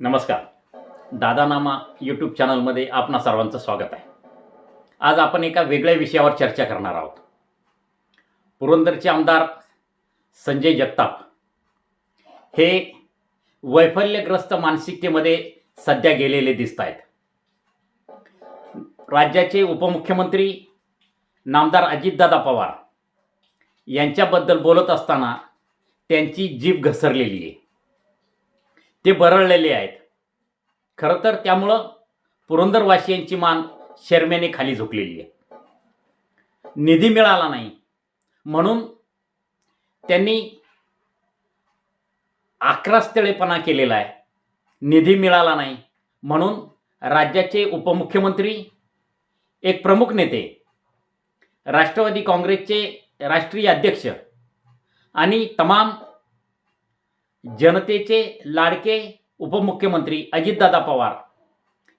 नमस्कार. दादानामा यूट्यूब चॅनलमध्ये आपणा सर्वांचं स्वागत आहे. आज आपण एका वेगळ्या विषयावर चर्चा करणार आहोत. पुरंदरचे आमदार संजय जगताप हे वैफल्यग्रस्त मानसिकतेमध्ये सध्या गेलेले दिसत आहेत राज्याचे उपमुख्यमंत्री नामदार अजितदादा पवार यांच्याबद्दल बोलत असताना त्यांची जीभ घसरलेली आहे. ते बरळलेले आहेत. खरं तर त्यामुळं पुरंदरवासियांची मान शर्मेने खाली झुकलेली आहे. निधी मिळाला नाही. म्हणून त्यांनी आक्रस्तळेपणा केलेला आहे. निधी मिळाला नाही. म्हणून राज्याचे उपमुख्यमंत्री एक प्रमुख नेते राष्ट्रवादी काँग्रेसचे राष्ट्रीय अध्यक्ष आणि तमाम जनतेचे लाडके उपमुख्यमंत्री अजितदादा पवार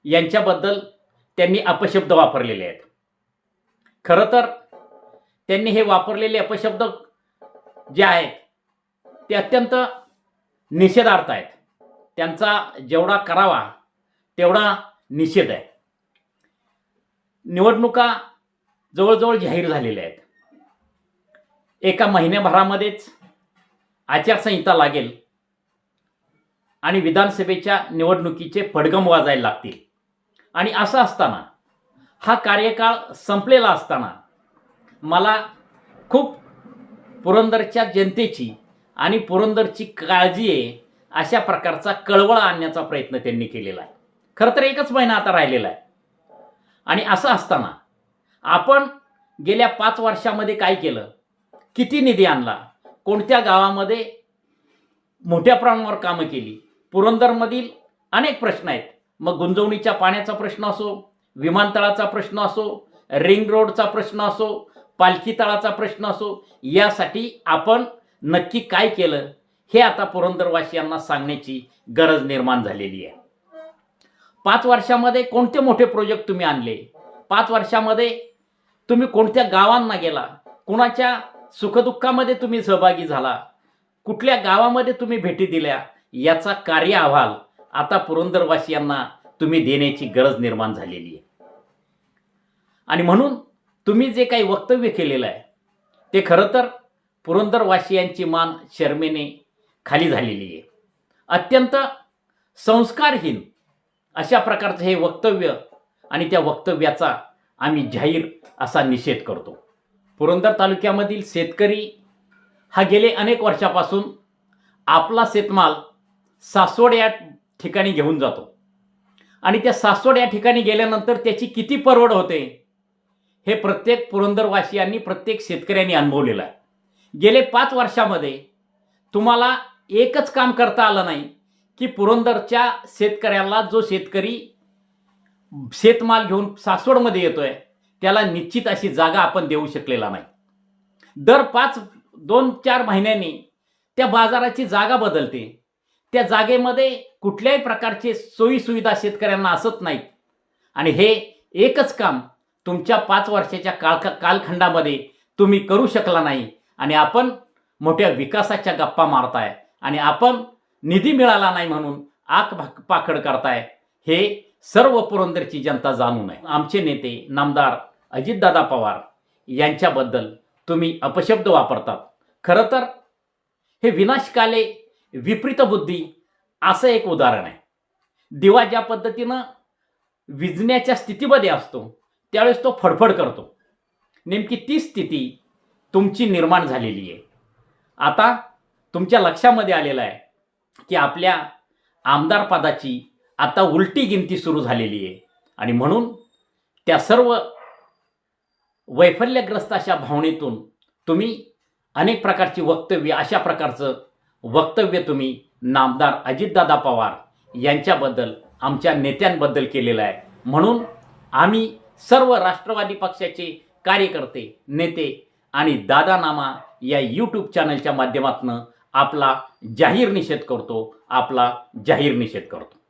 यांच्याबद्दल त्यांनी अपशब्द वापरलेले आहेत. खरं तर त्यांनी हे वापरलेले अपशब्द जे आहेत ते अत्यंत निषेधार्थ आहेत. त्यांचा जेवढा करावा तेवढा निषेध आहे. निवडणुका जवळजवळ जाहीर झालेल्या आहेत. एका महिन्याभरामध्येच आचारसंहिता लागेल. आणि विधानसभेच्या निवडणुकीचे फडगम वाजायला लागतील. आणि असं असताना हा कार्यकाळ संपलेला असताना मला खूप पुरंदरच्या जनतेची आणि पुरंदरची काळजी आहे अशा प्रकारचा कळवळ आणण्याचा प्रयत्न त्यांनी केलेला आहे. खरं तर एकच महिना आता राहिलेला आहे. आणि असं असताना आपण गेल्या पाच वर्षामध्ये काय केलं? किती निधी आणला? कोणत्या गावामध्ये मोठ्या प्रमाणावर कामं केली? पुरंदरमधील अनेक प्रश्न आहेत. मग गुंजवणीच्या पाण्याचा प्रश्न असो विमानतळाचा प्रश्न असो रिंग रोडचा प्रश्न असो पालखी तळाचा प्रश्न असो यासाठी आपण नक्की काय केलं हे आता पुरंदरवासियांना सांगण्याची गरज निर्माण झालेली आहे. पाच वर्षामध्ये कोणते मोठे प्रोजेक्ट तुम्ही आणले? पाच वर्षामध्ये तुम्ही कोणत्या गावांना गेला? कुणाच्या सुखदुःखामध्ये तुम्ही सहभागी झाला? कुठल्या गावामध्ये तुम्ही भेटी दिल्या? याचा कार्य अहवाल आता पुरंदरवासियांना तुम्ही देण्याची गरज निर्माण झालेली आहे. आणि म्हणून तुम्ही जे काही वक्तव्य केलेलं आहे ते खरं तर पुरंदरवासियांची मान शर्मेने खाली झालेली आहे. अत्यंत संस्कारहीन अशा प्रकारचं हे वक्तव्य आणि त्या वक्तव्याचा आम्ही जाहीर असा निषेध करतो. पुरंदर तालुक्यामधील शेतकरी हा गेले अनेक वर्षापासून आपला शेतमाल सासवड या ठिकाणी घेऊन जातो. आणि त्या सासवड या ठिकाणी गेल्यानंतर त्याची किती परवड होते? हे प्रत्येक पुरंदरवासियांनी प्रत्येक शेतकऱ्यांनी अनुभवलेलं आहे. गेले पाच वर्षामध्ये तुम्हाला एकच काम करता आलं नाही की पुरंदरच्या शेतकऱ्याला जो शेतकरी शेतमाल घेऊन सासवडमध्ये येतोय त्याला निश्चित अशी जागा आपण देऊ शकलेला नाही. दर पाच दोन चार महिन्यांनी त्या बाजाराची जागा बदलते. त्या जागेमध्ये कुठल्याही प्रकारचे सोयीसुविधा शेतकऱ्यांना असत नाहीत. आणि हे एकच काम तुमच्या पाच वर्षाच्या काळ कालखंडामध्ये तुम्ही करू शकला नाही. आणि आपण मोठ्या विकासाच्या गप्पा मारताय. आणि आपण निधी मिळाला नाही म्हणून आक भाक पाखड करताय. हे सर्व पुरंदरची जनता जाणून आहे. आमचे नेते नामदार अजितदादा पवार यांच्याबद्दल तुम्ही अपशब्द वापरतात. खरं तर हे विनाशकाले विपरीत बुद्धी असं एक उदाहरण आहे. दिवा ज्या पद्धतीनं विजण्याच्या स्थितीमध्ये असतो त्यावेळेस तो फडफड करतो. नेमकी ती स्थिती तुमची निर्माण झालेली आहे. आता तुमच्या लक्षामध्ये आलेलं आहे की आपल्या आमदार पदाची आता उलटी गिनती सुरू झालेली आहे. आणि म्हणून त्या सर्व वैफल्यग्रस्त अशा भावनेतून तुम्ही अनेक प्रकारची वक्तव्य अशा प्रकारचं वक्तव्य तुम्ही नामदार अजितदादा पवार यांच्याबद्दल आमच्या नेत्यांबद्दल केलेलं आहे. म्हणून आम्ही सर्व राष्ट्रवादी पक्षाचे कार्यकर्ते नेते आणि दादानामा या यूट्यूब चॅनलच्या माध्यमातून आपला जाहीर निषेध करतो आपला जाहीर निषेध करतो.